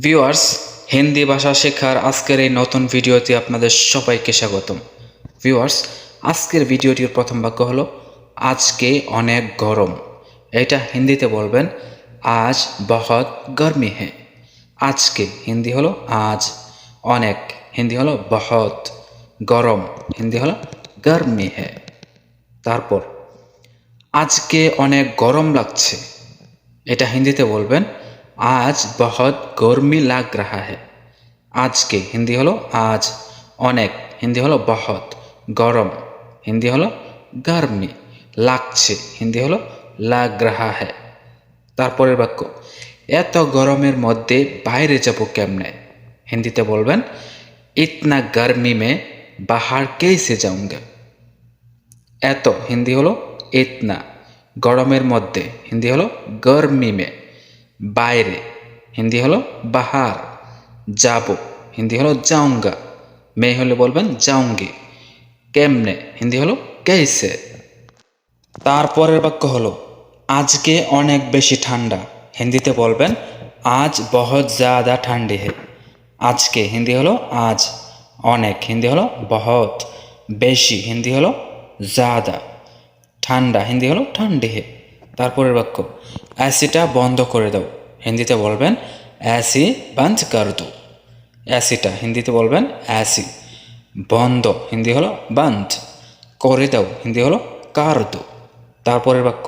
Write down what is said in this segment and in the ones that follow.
Viewers, Hindi ভাষা শেখার আজকের এই নতুন ভিডিওতে আপনাদের সবাইকে স্বাগতম। ভিউয়ার্স, আজকের ভিডিওটির প্রথম বাক্য হলো, আজকে অনেক গরম। এটা হিন্দিতে বলবেন, আজ বহুত গরমি হ্যাঁ। আজকে হিন্দি হলো, আজ অনেক। হিন্দি হলো, বহুত গরম। হিন্দি হলো, গরমি হ্যাঁ। তারপর, আজকে অনেক গরম লাগছে। এটা হিন্দিতে বলবেন আজ বহুত গরমি লাগ রাহা হ্যাঁ আজকে হিন্দি হলো আজ অনেক হিন্দি হলো বহুত গরম হিন্দি হলো গরমি লাগছে হিন্দি হলো লাগ রাহা হ্যাঁ তারপরের বাক্য এত গরমের মধ্যে বাইরে যাব কেমনে হিন্দিতে বলবেন ইতনা গরমি মে বাহার কেসে যাউঙ্গা এত হিন্দি হলো ইতনা গরমের মধ্যে হিন্দি হলো গরমি মে বাইরে। হিন্দি হলো বাহার। যাব। হিন্দি হলো যাউঙ্গা মেয়ে হলে বলবেন যাউঙ্গি কেমনে? হিন্দি হলো কেসে তারপরের বাক্য হলো, আজকে অনেক বেশি ঠান্ডা। হিন্দিতে বলবেন, আজ বহুত জাদা ঠান্ডি হে। আজকে হিন্দি হলো আজ। অনেক। হিন্দি হলো বহুত। বেশি। হিন্দি হলো জাদা ঠান্ডা। হিন্দি হলো ঠান্ডি হে। তারপরের বাক্য অ্যাসিটা বন্ধ করে দাও। হিন্দিতে বলবেন অ্যাসি বন্ধ কর দো অ্যাসিটা হিন্দিতে বলবেন অ্যাসি। বন্ধ হিন্দি হলো বন্ধ করে দাও হিন্দি হলো কার দো তারপরের বাক্য,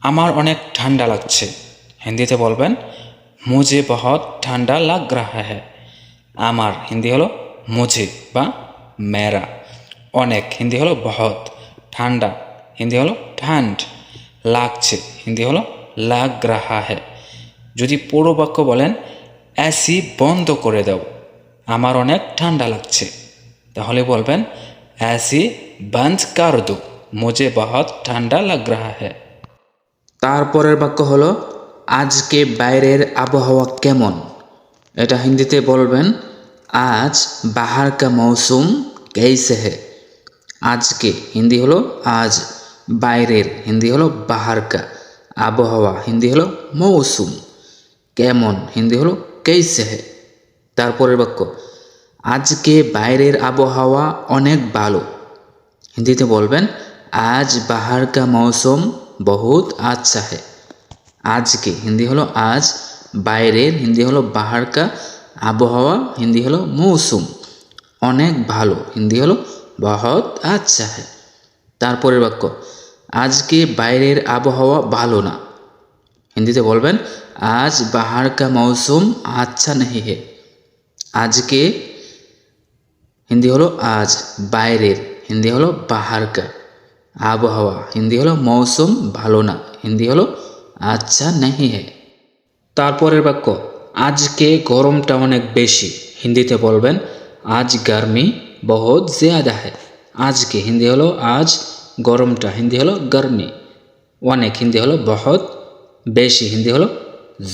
আমার অনেক ঠান্ডা লাগছে। হিন্দিতে বলবেন, মুঝে বহুত ঠান্ডা লাগ রাহা হ্যাঁ আমার হিন্দি হলো মুঝে বা মেরা। অনেক হিন্দি হলো বহুত। ঠান্ডা হিন্দি হলো ঠান্ড। লাগছে হিন্দি হলো লাগ রাহা হ্যাঁ যদি পুরো বাক্য বলেন, এসি বন্ধ করে দাও, আমার অনেক ঠান্ডা লাগছে। তাহলে বলবেন, এসি বন্ধ কর দো মোজে বহুত ঠান্ডা লাগ রা হ্যাঁ তারপরের বাক্য হলো, আজকে বাইরের আবহাওয়া কেমন? এটা হিন্দিতে বলবেন, আজ বাহার কা মৌসুম কেসে হে আজকে হিন্দি হলো আজ, বাইরের হিন্দি হলো বাহার কা, আবহাওয়া হিন্দি হলো মৌসুম। কেমন? হিন্দি হলো কেসে হে? তারপরের বাক্য, আজকে বাইরের আবহাওয়া অনেক ভালো। হিন্দিতে বলবেন, আজ বাহার কা মৌসুম বহুত আচ্ছা है আজকে, হিন্দি হলো আজ, বাইরের, হিন্দি হলো বাহার কা আবহাওয়া, হিন্দি হলো মৌসুম। অনেক ভালো, হিন্দি হলো বহুত আচ্ছা है তারপরের বাক্য, আজকে বাইরের আবহাওয়া ভালো না। হিন্দিতে বলবেন, আজ বাহার কা মৌসুম আচ্ছা নেহি হে। আজকে হিন্দি হলো আজ, বাইরের। হিন্দি হলো বাহারকা আবহাওয়া। হিন্দি হলো মৌসুম, ভালো না। হিন্দি হলো আচ্ছা নেহি হে। তারপরের বাক্য, আজকে গরমটা অনেক বেশি। হিন্দিতে বলবেন, আজ গার্মি বহুত জিয়াদা হে। আজকে হিন্দি হলো আজ গরমটা। হিন্দি হলো গার্মি। অনেক। হিন্দি হলো বহুত বেশি, হিন্দি হলো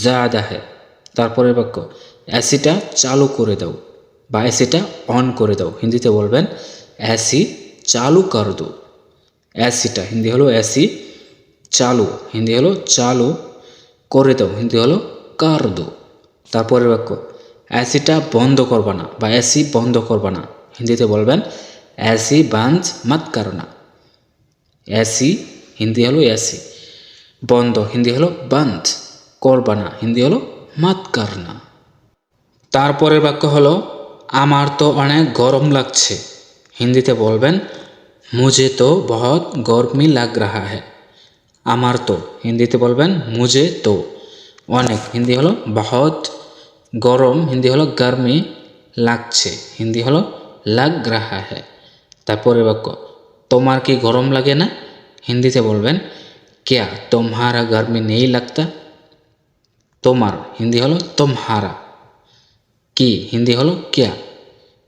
জাদা है। তারপরের বাক্য অ্যাসিটা চালু করে দাও বা এসিটা অন করে দাও। হিন্দিতে বলবেন অ্যাসি চালু কর দো। অ্যাসিটা হিন্দি হলো এসি চালু, হিন্দি হলো চালু করে দাও, হিন্দি হলো কার দো। তারপরের বাক্য অ্যাসিটা বন্ধ করবা না বা এসি বন্ধ করবা না। হিন্দিতে বলবেন অ্যাসি বাঞ্জ মাত করো না। এসি হিন্দি হলো এসি বন্ধ, হিন্দি হলো বন্ধ করবা না হিন্দি হলো মত করনা তারপরের বাক্য হলো, আমার তো অনেক গরম লাগছে। হিন্দিতে বলবেন, মুঝে তো বহুত গরমি লাগ রাহা है আমার তো। হিন্দিতে বলবেন, মুঝে তো। অনেক, হিন্দি হলো বহুত গরম। হিন্দি হলো গরমি লাগছে। হিন্দি হলো লাগ রাহা है তারপরের বাক্য, তোমার কি গরম লাগে না? হিন্দিতে বলবেন क्या तुम्हारा गर्मी नहीं लगता তোমার হিন্দি হলো তোমারা কি হিন্দি হলো ক্যা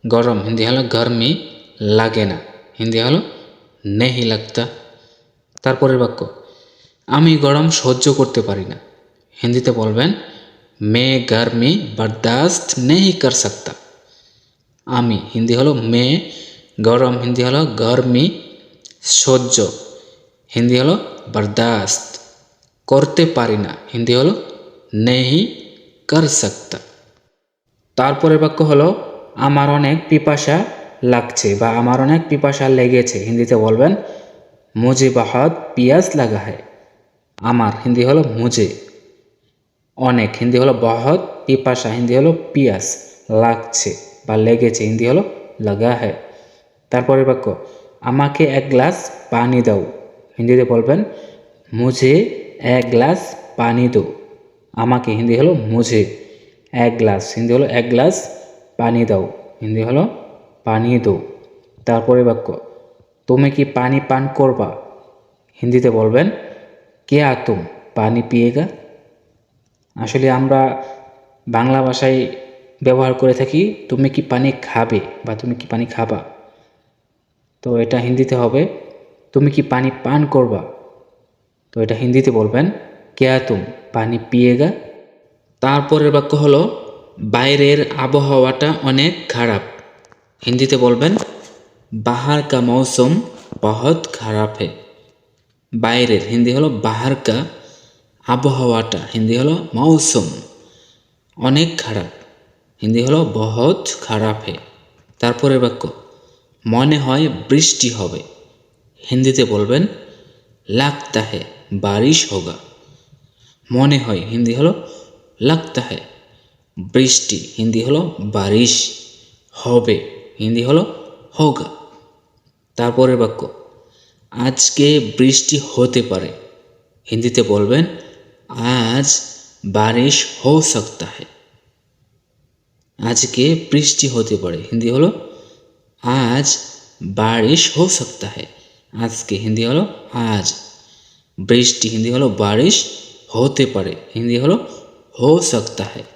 গরম হিন্দি হলো গরমি লাগে না হিন্দি হলো নেহি লাগতা তারপরের বাক্য আমি গরম সহ্য করতে পারি না হিন্দিতে বলবেন মে গরমি বরদাস্ত নেহি কর সকতা আমি হিন্দি হলো মে গরম হিন্দি হলো গরমি সহ্য হিন্দি হলো বরদাস্ত করতে পারি না হিন্দি হলো নেহি কর সকতা তারপরের বাক্য হলো আমার অনেক পিপাসা লাগছে বা আমার অনেক পিপাসা লেগেছে হিন্দিতে বলবেন মুঝে বহুত পিয়াস লাগা হ্যায় আমার হিন্দি হলো মুঝে অনেক হিন্দি হলো বহুত পিপাসা হিন্দি হলো পিয়াস লাগছে বা লেগেছে হিন্দি হলো লাগা হ্যায় তারপরের বাক্য আমাকে এক গ্লাস পানি দাও হিন্দিতে বলবেন, মুঝে এক গ্লাস পানি দো। আমাকে হিন্দি হলো, মুঝে এক গ্লাস। হিন্দি হলো, এক গ্লাস পানি দাও। হিন্দি হলো, পানি দো। তারপরে বাক্য, তুমি কি পানি পান করবা? হিন্দিতে বলবেন, কে তুম পানি পিয়েগা? আসলে আমরা বাংলা ভাষায় ব্যবহার করে থাকি, তুমি কি পানি খাবে বা তুমি কি পানি খাবা? তো এটা হিন্দিতে হবে তুমি কি পানি পান করবা? তো এটা হিন্দিতে বলবেন কেয়া তুম? পানি পিয়েগা? তারপরের বাক্য হলো, বাইরের আবহাওয়াটা অনেক খারাপ। হিন্দিতে বলবেন, বাহার কা মৌসুম বহুত খারাপ হে। বাইরের, হিন্দি হলো, বাহার কা আবহাওয়াটা। হিন্দি হলো, মৌসুম অনেক খারাপ। হিন্দি হলো, বহুত খারাপ হে। তারপরের বাক্য, মনে হয় বৃষ্টি হবে। হিন্দিতে বলবেন লাগতা হে বারিশ হোগা। মনে হয় হিন্দি হলো লাগতা হে বৃষ্টি। হিন্দি হলো বারিশ হবে। হিন্দি হলো হোগা। তারপরের বাক্য, আজকে বৃষ্টি হতে পারে। হিন্দিতে বলবেন, আজ বারিশ হো সকতা है আজকে বৃষ্টি হতে পারে। হিন্দি হলো, আজ বারিশ হো সকতা है আজকে হিন্দি হলো আজ। বৃষ্টি হিন্দি হলো বারিশ হতে পারে। হিন্দি হলো হো সকতা है